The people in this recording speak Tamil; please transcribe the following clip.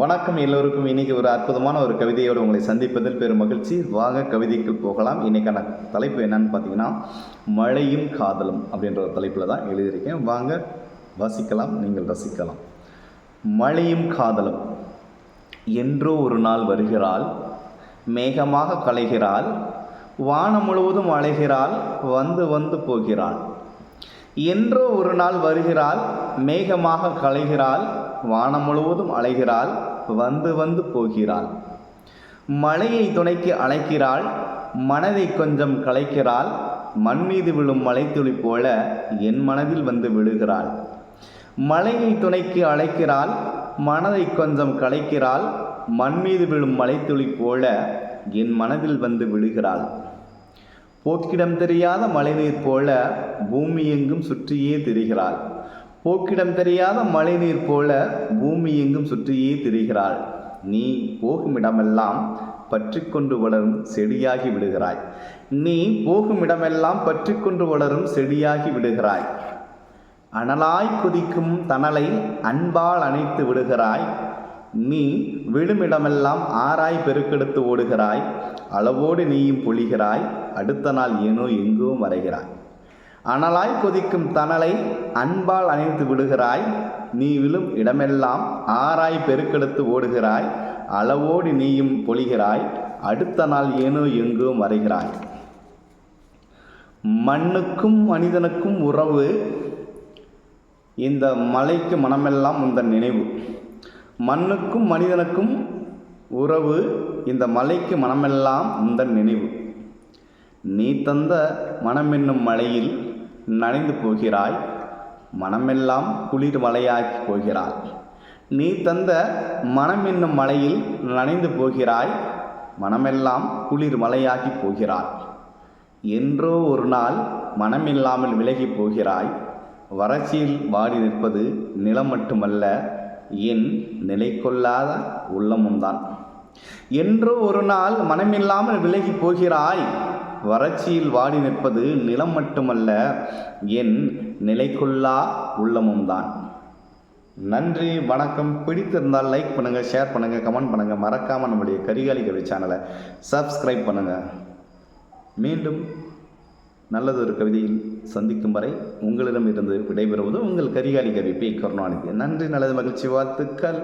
வணக்கம் எல்லோருக்கும். இன்னைக்கு ஒரு அற்புதமான ஒரு கவிதையோடு உங்களை சந்திப்பதில் பெரும் மகிழ்ச்சி. வாங்க கவிதைக்கு போகலாம். இன்னைக்கான தலைப்பு என்னன்னு பார்த்தீங்கன்னா மழையும் காதலும் அப்படின்ற ஒரு தலைப்பில் தான் எழுதியிருக்கேன். வாங்க வாசிக்கலாம். நீங்கள் ரசிக்கலாம். மழையும் காதலும். என்றோ ஒரு நாள் வருகிறாள் மேகமாக கலைகிறாள் வானம் முழுவதும் அலைகிறாள் வந்து வந்து போகிறாள். என்றோ ஒரு நாள் வருகிறாள் மேகமாக கலைகிறாள் வானம் முழுவதும் அலைகிறாள் வந்து வந்து போகிறாள். மழையை துணைக்கு அழைக்கிறாள் மனதை கொஞ்சம் கலைக்கிறாள் மண் மீது விழும் மலைத்துளி போல என் மனதில் வந்து விழுகிறாள். மழையை துணைக்கு அழைக்கிறாள் மனதை கொஞ்சம் கலைக்கிறாள் மண் மீது விழும் மலைத்துளி போல என் மனதில் வந்து விழுகிறாள். போக்கிடம் தெரியாத மழைநீர் போல பூமி எங்கும் சுற்றியே திரிகிறாள். போக்கிடம் தெரியாத மழைநீர் போல பூமி எங்கும் சுற்றியே திரிகிறாள். நீ போகும் இடமெல்லாம் பற்றி கொண்டு வளரும் செடியாகி விடுகிறாய். நீ போகுமிடமெல்லாம் பற்றி கொண்டு வளரும் செடியாகி விடுகிறாய். அனலாய் குதிக்கும் தணலை அன்பால் அணைத்து விடுகிறாய். நீ விழுமிடமெல்லாம் ஆராய் பெருக்கெடுத்து ஓடுகிறாய். அளவோடு நீயும் பொழிகிறாய். அடுத்த நாள் ஏனோ எங்கோ மறைகிறாய். அனலாய் கொதிக்கும் தணலை அன்பால் அணைத்து விடுகிறாய். நீ விழும் இடமெல்லாம் ஆராய் பெருக்கெடுத்து ஓடுகிறாய். அளவோடு நீயும் பொழிகிறாய். அடுத்த நாள் ஏனோ எங்கோ வரைகிறாய் மண்ணுக்கும் மனிதனுக்கும் உறவு. இந்த மலைக்கு மனமெல்லாம் உந்தன் நினைவு. மண்ணுக்கும் மனிதனுக்கும் உறவு. இந்த மலைக்கு மனமெல்லாம் உந்தன் நினைவு. நீ தந்த மனமென்னும் மலையில் நனைந்து போகிறாய் மனமெல்லாம் குளிர் மலையாக்கி போகிறாய். நீ தந்த மனம் என்னும் மலையில் நனைந்து போகிறாய் மனமெல்லாம் குளிர் மலையாகி போகிறாய். என்றோ ஒரு நாள் மனமில்லாமல் விலகி போகிறாய் வறட்சியில் வாடி நிற்பது நிலம் மட்டுமல்ல என் நிலை கொள்ளாத உள்ளமும்தான். என்றோ ஒரு நாள் மனமில்லாமல் விலகி போகிறாய் வறட்சியில் வாடி நிற்பது நிலம் மட்டுமல்ல என் நிலைக்குள்ளா உள்ளமும் தான். நன்றி வணக்கம். பிடித்திருந்தால் லைக் பண்ணுங்கள் ஷேர் பண்ணுங்கள் கமெண்ட் பண்ணுங்கள் மறக்காமல் நம்முடைய கரிகாலி கவி சேனலை சப்ஸ்கிரைப் பண்ணுங்கள் மீண்டும் நல்லதொரு கவிதையில் சந்திக்கும் வரை உங்களிடமிருந்து விடைபெறுவது உங்கள் கரிகாலி கவி பி. கருணாநிதி. நன்றி நல்லது மகிழ்ச்சி வாழ்த்துக்கள்.